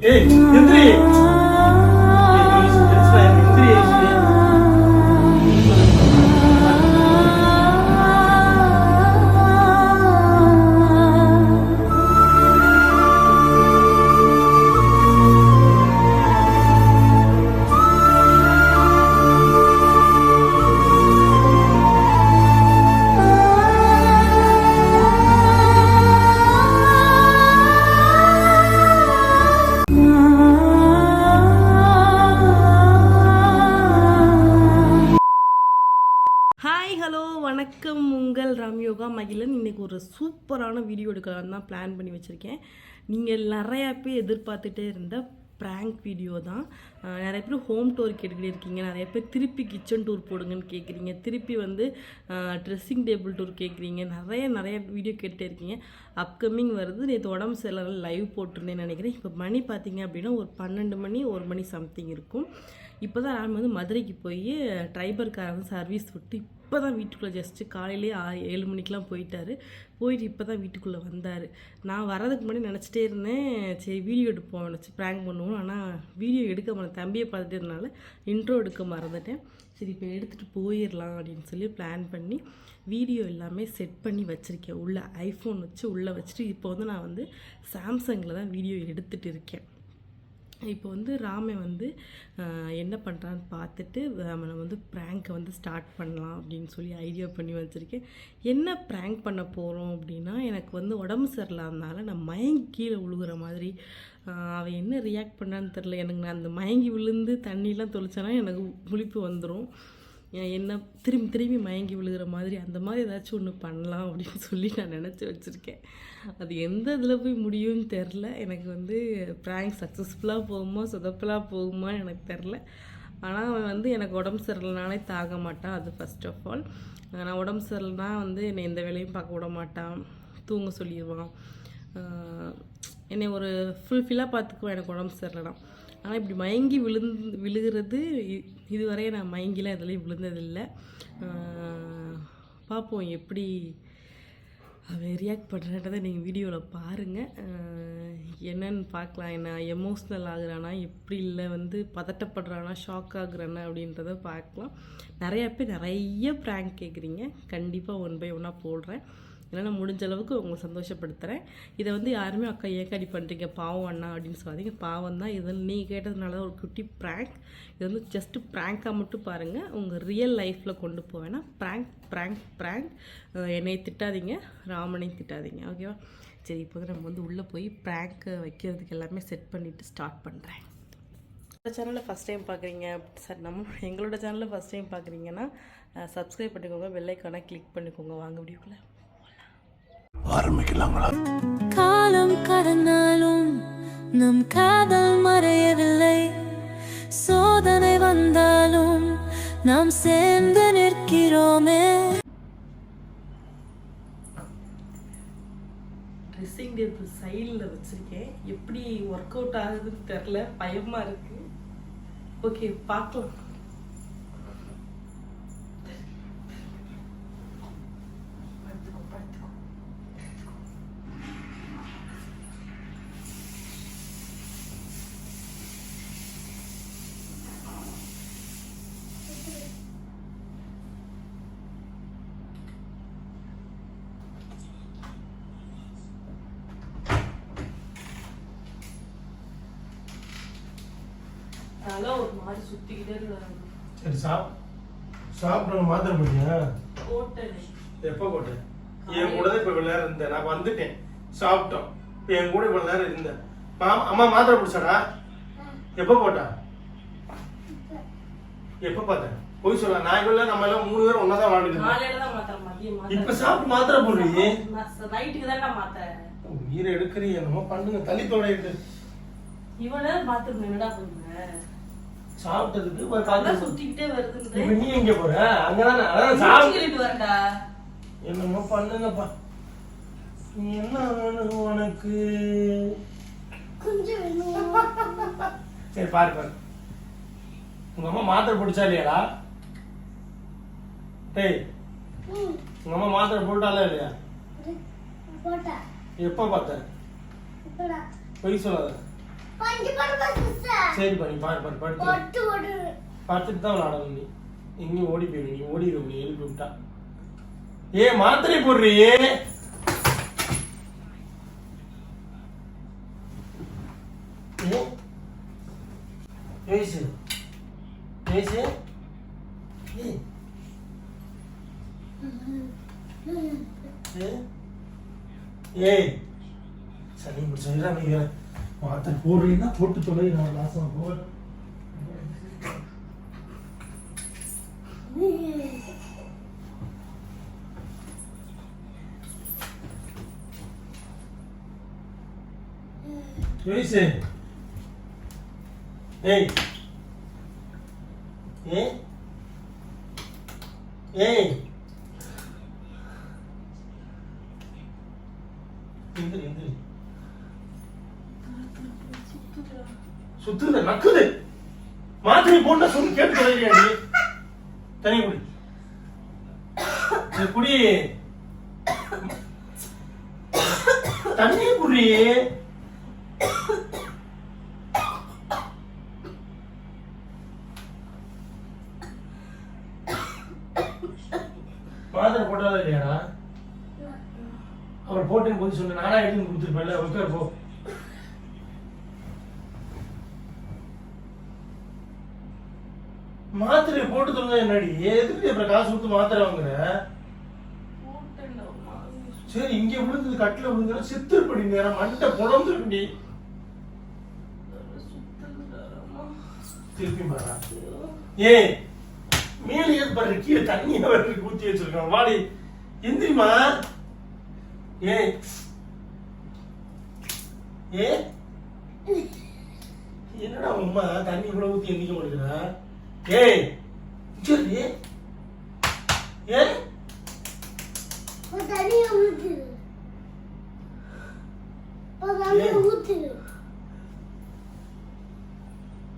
ஏய் எந்திரி ஒரு சூப்பரான வீடியோ எடுக்கலாம் தான் பிளான் பண்ணி வச்சுருக்கேன். நீங்கள் நிறையா பேர் எதிர்பார்த்துட்டே இருந்த ப்ராங்க் வீடியோ தான். நிறைய பேர் ஹோம் டூர் கேட்டுக்கிட்டே இருக்கீங்க. நிறைய பேர் திருப்பி கிச்சன் டூர் போடுங்கன்னு கேட்குறீங்க திருப்பி வந்து ட்ரெஸ்ஸிங் டேபிள் டூர் கேட்குறீங்க நிறைய நிறைய வீடியோ கேட்டே இருக்கீங்க. அப்கமிங் வருது. நேற்று உடம்பு சரியில்லை லைவ் போட்டிருந்தேன்னு நினைக்கிறேன். இப்போ மணி பார்த்தீங்க அப்படின்னா ஒரு பன்னெண்டு மணி ஒரு மணி சம்திங் இருக்கும். இப்போ தான் நான் வந்து மதுரைக்கு போய் ட்ரைபர்காரன் வந்து சர்வீஸ் விட்டு இப்போ தான் வீட்டுக்குள்ளே ஜஸ்ட்டு காலையிலே ஆறு ஏழு மணிக்கெலாம் போயிட்டார். போயிட்டு இப்போ தான் வீட்டுக்குள்ளே வந்தார். நான் வரதுக்கு முன்னாடி நினச்சிட்டே இருந்தேன். சரி வீடியோ எடுப்போம். நினச்சி ப்ராங்க் பண்ணுவோம் ஆனால் வீடியோ எடுக்க நான் தம்பியை பார்த்துட்டதுனால இருந்தனால இன்ட்ரோ எடுக்க மறந்துட்டேன். சரி இப்போ எடுத்துகிட்டு போயிடலாம் அப்படின்னு சொல்லி பிளான் பண்ணி வீடியோ எல்லாமே செட் பண்ணி வச்சுருக்கேன். உள்ளே ஐஃபோன் வச்சு உள்ளே வச்சுட்டு இப்போ வந்து நான் வந்து சாம்சங்கில் தான் வீடியோ எடுத்துகிட்டு இருக்கேன். இப்போ வந்து ராமே வந்து என்ன பண்ணுறான்னு பார்த்துட்டு நம்ம வந்து ப்ராங்க்கை வந்து ஸ்டார்ட் பண்ணலாம் அப்படின்னு சொல்லி ஐடியா பண்ணி வச்சுருக்கேன். என்ன ப்ராங்க் பண்ண போகிறோம் அப்படின்னா எனக்கு வந்து உடம்பு சரியில்லாதனால நான் மயங்கி கீழே விழுகுற மாதிரி. அவன் என்ன ரியாக்ட் பண்ணான்னு தெரில எனக்கு நான் அந்த மயங்கி விழுந்து தண்ணிலாம் தொளிச்சேன்னா எனக்கு முழிப்பு வந்துடும் என்ன திரும்பி திரும்பி மயங்கி விழுகிற மாதிரி அந்த மாதிரி ஏதாச்சும் ஒன்று பண்ணலாம் அப்படின்னு சொல்லி நான் நினச்சி வச்சுருக்கேன். அது எந்த இதில் போய் முடியும்னு தெரில எனக்கு வந்து ப்ராங்க் சக்ஸஸ்ஃபுல்லாக போகுமா சொதப்பலாக போகுமான்னு எனக்கு தெரில ஆனால் அவன் வந்து எனக்கு உடம்பு சரியில்லைனாலே தாக மாட்டான் அது ஃபர்ஸ்ட் ஆஃப் ஆல் நான் உடம்பு சரியில்லைனா வந்து என்னை எந்த வேலையும் பார்க்க விட மாட்டான் தூங்க சொல்லிடுவான். என்னை ஒரு ஃபுல்ஃபில்லாக பார்த்துக்குவேன் எனக்கு உடம்பு சரியில்லைனா. ஆனால் இப்படி மயங்கி விழுந்து விழுகிறது இ- இதுவரை நான் மயங்கிலாம் இதுலேயும் விழுந்ததில்லை. பார்ப்போம் எப்படி அவன் ரியாக்ட் பண்ணுறன்றதை நீங்கள் வீடியோவில் பாருங்கள் என்னன்னு பார்க்கலாம். என்ன எமோஷ்னல் ஆகுறானா எப்படி இல்லை வந்து பதட்டப்படுறானா ஷாக் ஆகுறானா அப்படின்றத பார்க்கலாம். நிறையா பேர் நிறைய ப்ராங்க் கேட்குறீங்க. கண்டிப்பாக ஒன் பை ஒன்னாக போடுறேன். என்னால் முடிஞ்ச அளவுக்கு உங்களை சந்தோஷப்படுத்துகிறேன் இதை வந்து யாருமே அக்கா ஏக்காடி பண்ணுறீங்க பாவம் அண்ணா அப்படின்னு சொல்லாதீங்க. பாவம் தான். இது நீ கேட்டதுனால தான் ஒரு குட்டி ப்ராங்க் இது வந்து ஜஸ்ட்டு ப்ராங்காக மட்டும் பாருங்கள் உங்கள் ரியல் லைஃப்பில் கொண்டு போவேன்னா ப்ராங்க் ப்ராங்க் ப்ராங்க் என்னை திட்டாதீங்க. ராமனையும் திட்டாதீங்க. ஓகேவா சரி இப்போ வந்து நம்ம வந்து உள்ளே போய் ப்ராங்க்கை வைக்கிறதுக்கு எல்லாமே செட் பண்ணிவிட்டு ஸ்டார்ட் பண்ணுறேன் இந்த சேனலில் ஃபஸ்ட் டைம் பார்க்குறீங்க சார் நம்ம எங்களோட சேனலில் ஃபஸ்ட் டைம் பார்க்குறீங்கன்னா சப்ஸ்கிரைப் பண்ணிக்கோங்க. வெள்ளைக்கான கிளிக் பண்ணிக்கோங்க. வாங்க வீடியோக்குள்ளே. ஆரம்பிக்கலாங்களா? காலம் கடந்தாலும் நம் காதல் மறையவில்லை. சோதனை வந்தாலும் நாம் சேர்ந்து நிற்கிறோமே. ட்ரெஸ்ஸிங் டேபிள் சைடில் வச்சுருக்கேன். எப்படி ஒர்க் அவுட் ஆகுதுன்னு தெரில பயமாக இருக்குது ஓகே பார்க்கலாம். அதெல்லாம் ஒரு மாதிரி சுற்றிக்கிட்டே இருக்காங்க சரி சாப் சாப்பிட மாத்திரை போட்டியா? போட்டேனே. எப்போ போட்டேன்? என் கூட தான் இப்போ இவ்வளோ நேரம் இருந்தேன். நான் வந்துட்டேன். சாப்பிட்டோம். இப்போ என் கூட இவ்வளோ நேரம் இருந்தேன். மாமா அம்மா மாத்திரை பிடிச்சாடா எப்போ போட்டா? எப்போ பார்த்தேன் போய் சொல்ல நான் இவ்வளோ நம்ம எல்லாம் மூணு பேரும் ஒன்றா தான் மதியம் இப்போ சாப்பிட்டு மாத்திரை போடுறீங்க நைட்டுக்கு தான் நான் மாத்தேன் உயிரை எடுக்கிறீங்க என்னமோ பண்ணுங்க. தள்ளி இவ்வளவு நேரம் பாத்துருந்தேன் என்னடா பண்ணுங்க சாப்பிட்டதுக்கு ஒரு காத்து சுத்திக்கிட்டே வருதுன்னு இப்போ நீ எங்க போற? அங்கதானே அதான் சாப்பிட்டு வரடா என்னமோ பண்ணுங்கப்பா நீ என்ன வேணும் உனக்கு? சரி பாரு பாரு. உங்க அம்மா மாத்திரை பிடிச்சா இல்லையாடா டேய் உங்க அம்மா மாத்திரை போட்டாலா இல்லையா? எப்போ பார்த்த? பொய் சொல்லாத. சரி பண்ணி பாரு பாரு படுத்து பார்த்துட்டு தான் விளாடணும் நீ. எங்கேயும் ஓடி போயிடு நீ ஓடிடும் நீ எழுப்பி விட்டா. ஏ மாத்திரை போடுறீ ஏ ஏசு ஏசு ஏய் ஏ. ஏய் சரி முடிச்சு நீங்க மாத்திரை போடுறீங்கன்னா போட்டு தொலை நான் லாசம் போக Joyce. Hey. Eh? Hey. எந்திரி எந்திரி சுத்துது நக்குது. மாத்திரை போட்டா சொல்லி கேட்டு தொலைறியா தனி குடி. இது குடி தண்ணி குடி. மாத்திரை போட்டாலும் இல்லையாடா? அவர் போட்டேன்னு போய் சொன்ன நானா எடுத்து கொடுத்துருப்பேன்ல? உட்கார் போ. மாத்திரை போட்டு தந்தா என்னடி? எதுக்கு அப்புறம் காசு கொடுத்து மாத்திரை வாங்குற? சரி இங்க விழுந்தது கட்டில விழுந்தா சித்திரப்படி நேரம் மண்டை புலந்துருக்குடி திருப்பி மாறா ஏ மேலே ஏது பாரு கீழே தண்ணி அவருக்கு ஊத்தி வச்சிருக்கான். வாடி எந்திரிமா ஏ ஏ என்னடா உம்மா தண்ணி இவ்வளவு ஊத்தி எந்திக்க மாட்டேங்கிறா? ஏய் சரி ஏய்.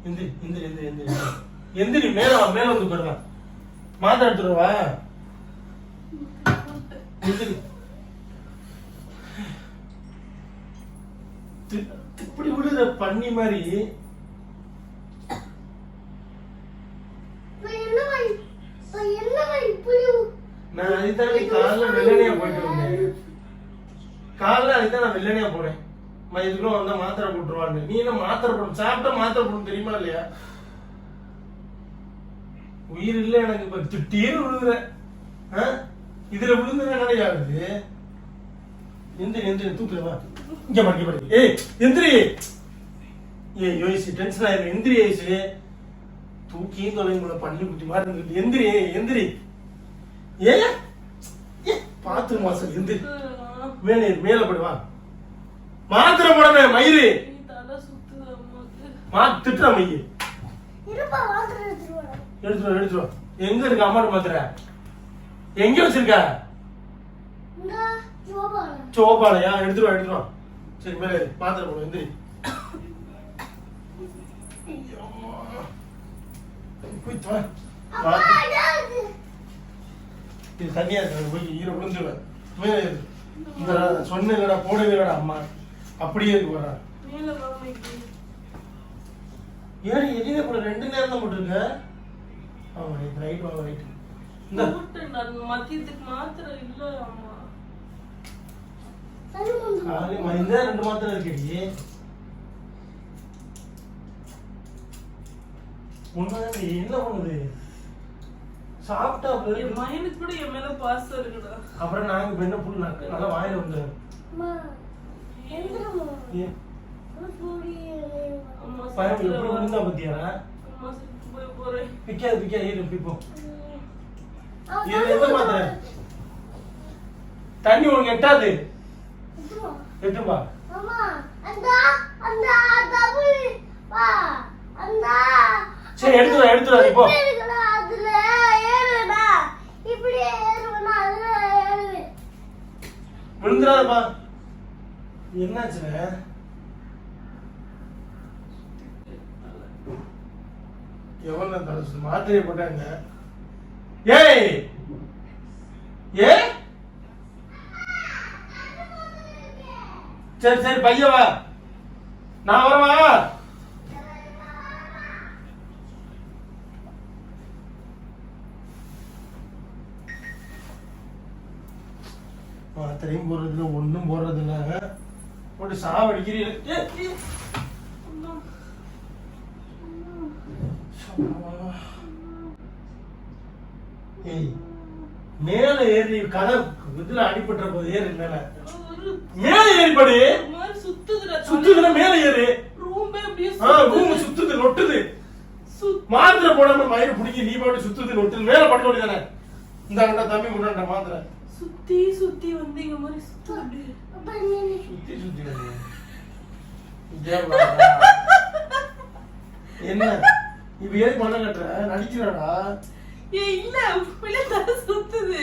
எந்திரி எந்திரி எந்திரி எந்திரி. எந்திரி மேல வா மேல வந்து போடுறா மாத்திரை எடுத்துட்டு எந்திரி. இப்படி விடுற பண்ணி மாதிரி. காலைல வெள்ளனையா போயிட்டு வந்தேன் காலைல அதுதான் நான் வெள்ளனையா போனேன் இதுக்குள்ள வந்தா மாத்திரை போட்டுருவான்னு நீ என்ன மாத்திரை போடும் சாப்பிட்டா மாத்திரை போடும் தெரியுமா இல்லையா? உயிர் இல்ல எனக்கு இப்ப திட்டீர் விழுகுற? இதுல விழுந்து என்னடி ஆகுது? எந்திரி எந்திரி தூக்கல வா. இங்க பாரு ஏய் எந்திரி. ஏய் யோசிச்சு டென்ஷன் ஆயிரும் எந்திரி யோசிச்சு. தூக்கியும் தொலைங்களை பண்ணி குட்டி மாதிரி இருந்துட்டு எந்திரி எந்திரி. ஏ ஏ பாத்து மாசம் எந்திரி மேலே மேல போடு வா. மாத்திரை போடவே மயிறு. மா திட்டுற மைய எடுத்துட்டு வா எடுத்துட்டு வா. எங்க இருக்கு அம்மாட்டு மாத்திரை? எங்க வச்சிருக்க? சோபாலையா? எடுத்துட்டு வா எடுத்துட்டு வா. சரி மேலே மாத்திரை போடு எந்திரி போய் இது தண்ணியா இருக்கு. போய் ஈர விழுந்துருவேன் ஏறு. இந்த சொன்னேன்லடா போடவேலடா அம்மா அப்படியே இருக்கு வரா ஏன் எதிரே போட ரெண்டு நேரம் தான் போட்டிருக்க. ஆமா ரைட் ரைட் வாங்க ரைட் இந்த மத்தியத்துக்கு மாத்திரை இல்ல அம்மா. காலை மணிந்தா ரெண்டு மாத்திரம் இருக்கடி. உண்மைதான் என்ன பண்ணுது? சாப்பிட்டா என். மயனுக்கு கூட என் மேல பாசம் இருக்குடா. அப்புறம் நாங்க இப்ப என்ன நல்லா வாயில வந்து. பயம் எப்படி. விழுந்தா பிக்காது பிக்காது ஏறு பிப்போம் மாத்திரை? தண்ணி உனக்கு எட்டாது? எட்டும்பா சரி எடுத்துடா எடுத்துடா நீ என்னாச்சுங்க? எவ்வளோ தடுச்சு மாத்திரை போட்டாங்க. ஏய்! ஏ? சரி சரி பையவா நான் வரவா? மாத்திரையும் போடுறதில்ல ஒன்றும் போடுறதில்ல போட்டு சாவடிக்கிறீங்க ஏய் மேல ஏறி கதை இதுல அடிபட்ட போது ஏறு மேல. மேல ஏறிப்படு. ஒரு சுத்துதுல மேல ஏறு. ரூமே அப்படியே ரூம் சுத்துது நொட்டுது. மாத்திரை போடாம மயிறு பிடிக்கி நீ பாட்டு சுத்துது நொட்டுது. மேல பட்டு வேண்டியதானே இந்த தம்பி கொண்டாண்ட மாத்திரை. சுத்தி சுத்தி வந்து இங்க மாதிரி சுத்து சுத்தி சுத்தி? என்ன? இப்ப ஏன் பண்ண கட்டுற? நடிக்கிறாடா ஏ இல்ல உண்மையிலே தலை சுத்துது.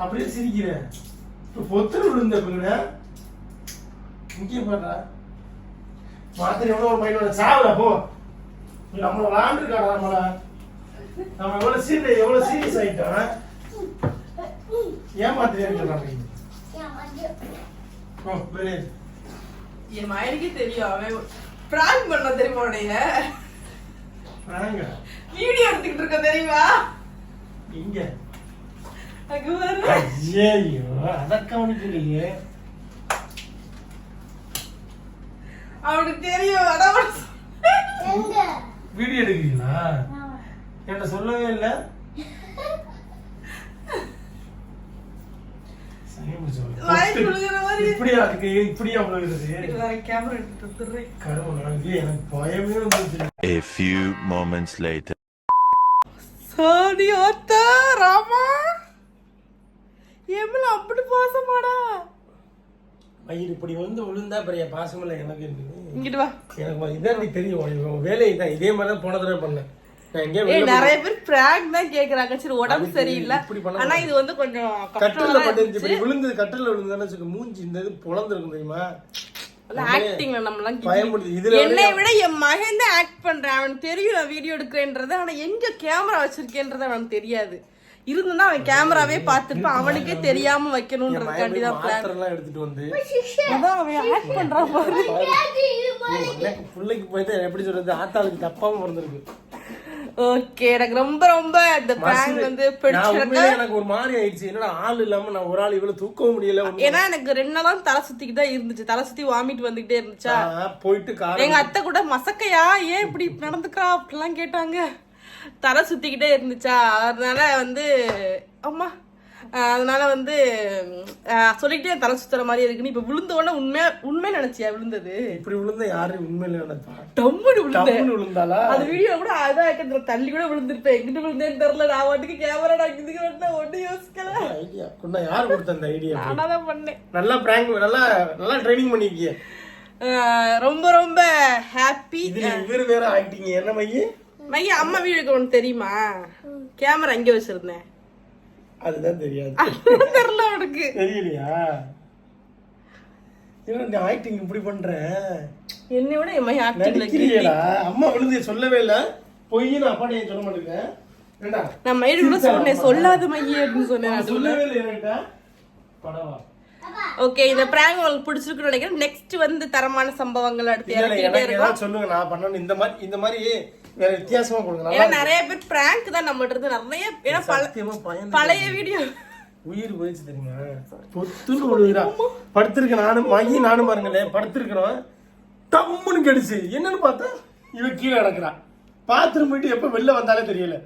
அப்படியே சிரிக்கிற. இப்ப பொத்துரு விழுந்த பின்ன இங்கே பாடுறா மாத்திரை எவ்வளவு ஒரு பையனோட? சாவுல போ. நம்மள விளாண்டுருக்காடா நம்மள. நம்ம எவ்வளவு சீரியஸ் எவ்வளவு சீரியஸ் ஆயிட்டோம். என் மயனுக்கே தெரியும் அவன் பிராங்க் பண்ண தெரியுமா உடைய வீடியோ எடுத்துக்கிட்டு இருக்க தெரியுமா? இங்க. ஐயோ அத கவனிக்கலையே. அவனுக்கு தெரியும் அதான் வீடியோ எடுக்கிறீங்களா. என்கிட்ட சொல்லவே இல்ல சரி, முடிச்சு வாய் விடு. குலுங்குற மாதிரி. இப்படியா அதுக்கு இப்படியா விழுகுறது கேமரா கடவுள் எனக்கு பயமே வந்துச்சு A few moments later. சாதி ஆத்தா ராமா? எம்மல அப்படி பாசமாடா? மயிர் இப்படி வந்து விழுந்தா பெரிய பாசமில்ல எனக்கு இருக்குது. இங்கிட்டு வா. எனக்கு இதான் தெரியும் உன் வேலையை தான். இதே மாதிரி தான் போன தடவை பண்ணேன். நிறைய பேர் பிராங்க் தான் கேக்குறாங்க. சரி உடம்பு சரியில்லை. ஆனா இது வந்து கொஞ்சம் கட்டில பட்டு விழுந்தது கட்டில வச்சுக்க மூஞ்சி இந்த இது பொழந்திருக்கும் தெரியுமா? ஆக்டிங்ல நம்மலாம் என்னை விட என் மகன் தான் ஆக்ட் பண்றேன். அவனுக்கு தெரியும் நான் வீடியோ எடுக்கிறேன்றது ஆனா எங்க கேமரா வச்சிருக்கேன்றது அவனுக்கு தெரியாது. இருந்துன்னா அவன் கேமராவே பார்த்துருப்பான். அவனுக்கே தெரியாம வைக்கணும்ன்றதுக்காண்டி தான் பிளான் எடுத்துட்டு வந்து அதான் அவன் ஆக்ட் பண்றான் பாரு. பிள்ளைக்கு போயிட்டு எப்படி சொல்றது? ஆத்தாளுக்கு தப்பாம பிறந்திருக்கு. ஓகே எனக்கு ரொம்ப ரொம்ப இந்த பிராங்க் வந்து பிடிச்சிருக்கு எனக்கு ஒரு மாதிரி ஆயிடுச்சு. என்னடா ஆள் இல்லாம நான் ஒரு ஆள் இவ்வளவு தூக்கவும் முடியல ஏன்னா எனக்கு ரெண்டு நாளா தலை சுத்திக்கிட்டு தான் இருந்துச்சு. தலை சுத்தி வாமிட் வந்துகிட்டே இருந்துச்சா? போயிட்டு எங்க அத்தை கூட மசக்கையா ஏன் இப்படி நடந்துக்கிறா அப்படிலாம் கேட்டாங்க. தலை சுத்திக்கிட்டே இருந்துச்சா. அதனால வந்து அம்மா அதனால வந்து சொல்லிக்கிட்டே தலை சுத்துற மாதிரி இருக்குன்னு இப்ப விழுந்த உடனே உண்மையா உண்மை நினைச்சியா விழுந்தது? இப்படி விழுந்தா யாரும் உண்மையில நினைப்பா? டம்முன்னு விழுந்தேன். விழுந்தாளா? அது வீடியோ கூட அதான் இருக்கிற தள்ளி கூட விழுந்திருப்பேன். எங்கிட்டு விழுந்தேன்னு தெரியல. நான் வாட்டுக்கு கேமரா நான் இதுக்கு வந்தேன் ஒன்றும் யோசிக்கல. ஐடியா கொண்டா யார் கொடுத்த அந்த ஐடியா நானா தான் பண்ணேன். நல்லா பிராங்க் நல்லா நல்லா ட்ரைனிங் பண்ணிருக்கீங்க ரொம்ப ரொம்ப ஹாப்பி இவர் வேற ஆக்டிங்க என்ன மையி? மையா அம்மா வீடுக்கு ஒன்று தெரியுமா? கேமரா இங்கே வச்சிருந்தேன். அதுதான் தெரியாது. தெரியல அவனுக்கு. தெரியலையா? ஆக்டிங் இப்படி பண்ற? என்னை விட என் ஆக்டிங்ல நடிக்கிறியடா. அம்மா விழுந்து சொல்லவே இல்ல. அப்பாட்ட ஏன் சொல்ல மாட்டேங்க ஏண்டா? நான் மயிறு கூட சொன்னேன். சொல்லாத மையே அப்படின்னு சொன்னேன் நான் சொல்லவே இல்லை படவா? ஓகே இந்த பிராங்க் உங்களுக்கு பிடிச்சிருக்குன்னு நினைக்கிறேன். நெக்ஸ்ட் வந்து தரமான சம்பவங்கள் அடுத்து சொல்லுங்க. நான் பண்ணணும். இந்த மாதிரி இந்த மாதிரி வேற வித்தியாசமா கொடுங்க. ஏன்னா நிறைய பேர் பிராங்க் தான் நம்மகிட்ட இருந்து நிறைய ஏன்னா பயந்து பழைய வீடியோ உயிர் போயிடுச்சு தெரியுமா? பொத்துன்னு விழுகிறா படுத்திருக்க நானும் மகி நானும் பாருங்களேன் படுத்திருக்கிறோம் டம்முன்னு கடிச்சு. என்னன்னு பார்த்தா இவ கீழே கிடக்குறா. பாத்ரூம் போயிட்டு எப்ப வெளில வந்தாலே தெரியல.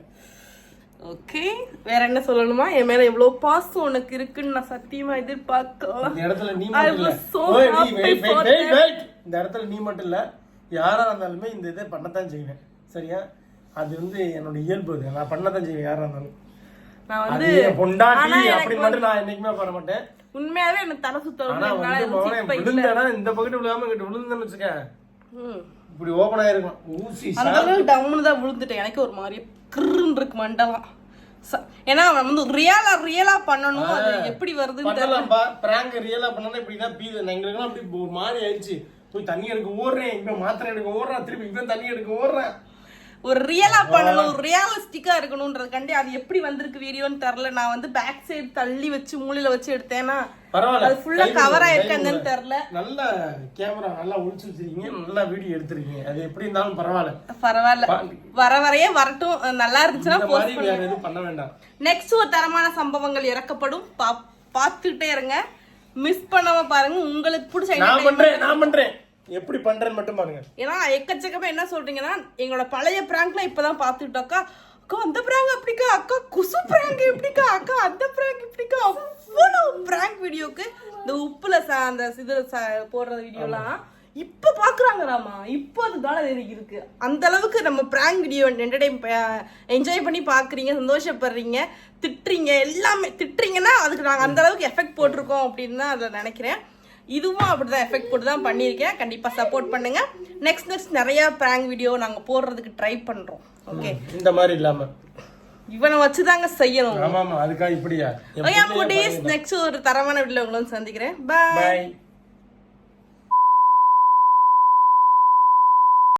ஓகே வேற என்ன சொல்லணுமா? என் மேல எவ்வளவு பாசம் உனக்கு இருக்குன்னு நான் சத்தியமா எதிர்பார்க்கலாம் இந்த இடத்துல நீ. இந்த இடத்துல நீ மட்டும் இல்ல. யாரா இருந்தாலுமே இந்த இதை பண்ணத்தான் செய்வேன். சரியா? அது வந்து என்னோட இயல்பு அது. நான் பண்ணத்தான் செய்வேன் யாரா இருந்தாலும். நான் வந்து பொண்டாட்டி அப்படி மட்டும் நான் என்னைக்குமே பண்ண மாட்டேன். உண்மையாவே எனக்கு தலை சுத்தம் விழுந்தடா இந்த பக்கத்து விழுகாம இங்கிட்டு விழுந்தேன்னு வச்சுக்க இப்படி ஓபன் ஆயிருக்கும். ஊசி அந்த அளவுக்கு தான் விழுந்துட்டேன். எனக்கு ஒரு மாதிரி கிருன்னு இருக்கு மண்டலம் ஏன்னா வந்து ரியலா ரியலா பண்ணணும். அது எப்படி வருதுன்னு தெரியல. பண்ணலாம்பா. பிராங்க் ரியலா பண்ணா இப்படிதான் பீது. எங்களுக்குலாம் அப்படி ஒரு மாதிரி ஆயிடுச்சு. போய் தண்ணி எடுக்க ஓடுறேன். இவன் மாத்திரை எடுக்க ஓடுறான். திருப்பி இவன் தண்ணி எடுக்க ஓடுறான். ஒரு ரியலா பண்ணணும் ஒரு ரியலிஸ்டிக்கா இருக்கணும்ன்றதுக்காண்டி அது எப்படி வந்திருக்கு வீடியோன்னு தெரியல. நான் வந்து பேக் சைடு தள்ளி வச்சு மூலையில வச்சு எடுத்தேன்னா அது ஃபுல்லா கவர் கொடுங்க, ஆயிருக்கு கை என்னன்னு கொடுங்க. தெரியல. நல்ல கேமரா நல்லா ஒளிச்சு வச்சிருக்கீங்க நல்லா வீடியோ எடுத்திருக்கீங்க. அது எப்படி இருந்தாலும் பரவாயில்ல. பரவாயில்ல. வர வரையே வரட்டும். நல்லா இருந்துச்சுன்னா பண்ண வேண்டாம். நெக்ஸ்ட் ஒரு தரமான சம்பவங்கள் இறக்கப்படும். பா பார்த்துக்கிட்டே இருங்க. மிஸ் பண்ணாம பாருங்க. உங்களுக்கு பிடிச்ச நான் பண்றேன் நான் பண்றேன். எப்படி பண்றேன்னு மட்டும் பாருங்க. ஏன்னா எக்கச்சக்கமா என்ன சொல்றீங்கன்னா எங்களோட பழைய பிராங்க்லாம் இப்பதான் பார்த்துட்டோக்கா அக்கா அந்த பிராங்க் அப்படிக்கா அக்கா குசு பிராங்க் எப்படிக்கா? அக்கா அந்த பிராங்க் எப்படிக்கா? அவ்வளோ பிராங்க் வீடியோக்கு இந்த உப்புல ச- அந்த இதுல ச- போடுற வீடியோலாம் இப்ப பாக்குறாங்க ராமா இப்போ அது எனக்கு இருக்கு. அந்த அளவுக்கு நம்ம பிராங்க் வீடியோ என்டர்டைன் என்ஜாய் பண்ணி பாக்குறீங்க சந்தோஷப்படுறீங்க திட்டுறீங்க எல்லாமே திட்டுறீங்கன்னா அதுக்கு நாங்க அந்த அளவுக்கு எஃபெக்ட் போட்டிருக்கோம் அப்படின்னு தான் அதில் நினைக்கிறேன். இதுவும் அப்படிதான் எஃபெக்ட் போட்டு தான் பண்ணியிருக்கேன். கண்டிப்பாக சப்போர்ட் பண்ணுங்க. நெக்ஸ்ட் நெக்ஸ்ட் நிறைய ப்ராங்க் வீடியோ நாங்கள் போடுறதுக்கு ட்ரை பண்ணுறோம் ஓகே இந்த மாதிரி இல்லாம. இவனை வச்சு தாங்க செய்யணும். ஆமா ஆமா அதுக்காக இப்படியா? நெக்ஸ்ட் ஒரு தரமான வீடியோ உங்களை வந்து சந்திக்கிறேன். பாய்